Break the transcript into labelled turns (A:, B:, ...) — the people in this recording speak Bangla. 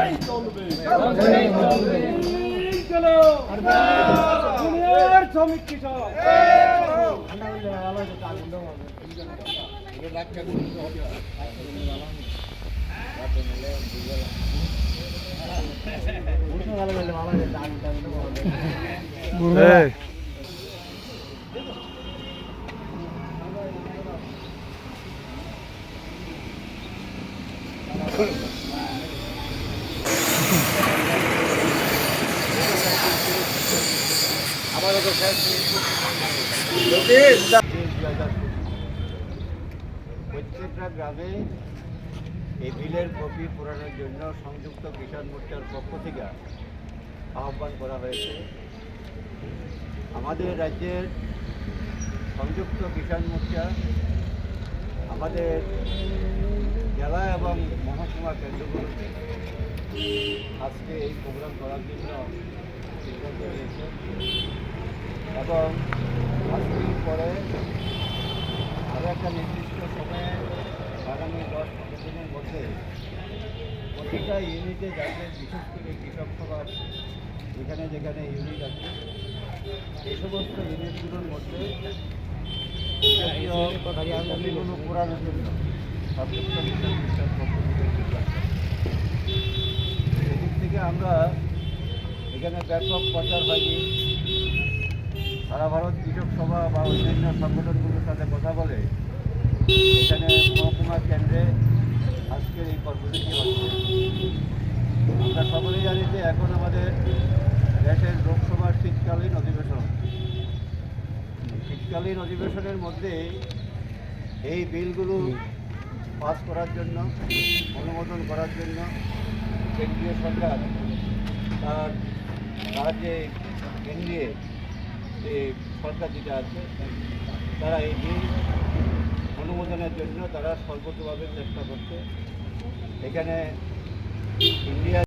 A: সেই চলবে চলো দুনিয়ার শ্রমিক কৃষক
B: এই
C: প্রত্যেকটা গ্রামে এই বিলের কপি পুরানোর জন্য সংযুক্ত কিষাণ মোর্চার পক্ষ থেকে আহ্বান করা হয়েছে। আমাদের রাজ্যের সংযুক্ত কিষাণ মোর্চা, আমাদের জেলা এবং মহকুমা কেন্দ্রগুলোতে আজকে এই প্রোগ্রাম করার জন্য সিদ্ধান্ত নিয়েছে। এবং পরে আরও একটা নির্দিষ্ট সময়ে আগামী দশ পনেরো দিনের মধ্যে প্রতিটা ইউনিটে যাতে বিশেষ করে কৃষক সভার যেখানে যেখানে ইউনিট আছে এই সমস্ত ইউনিটগুলোর মধ্যে থেকে সেদিক থেকে আমরা এখানে ব্যাপক প্রচার হয়নি। সারা ভারত কৃষক সভা বা অন্যান্য সংগঠনগুলোর সাথে কথা বলে এখানে মহকুমা কেন্দ্রে আজকের এই কর্মসূচি আমরা সকলেই জানি যে এখন আমাদের দেশের লোকসভার শীতকালীন অধিবেশন। শীতকালীন অধিবেশনের মধ্যে এই বিলগুলো পাস করার জন্য, অনুমোদন করার জন্য কেন্দ্রীয় সরকার তার তার যে কেন্দ্রীয় যে সরকার যেটা আছে, তারা এই বিল অনুমোদনের জন্য তারা সর্বতভাবে চেষ্টা করছে। এখানে ইন্ডিয়া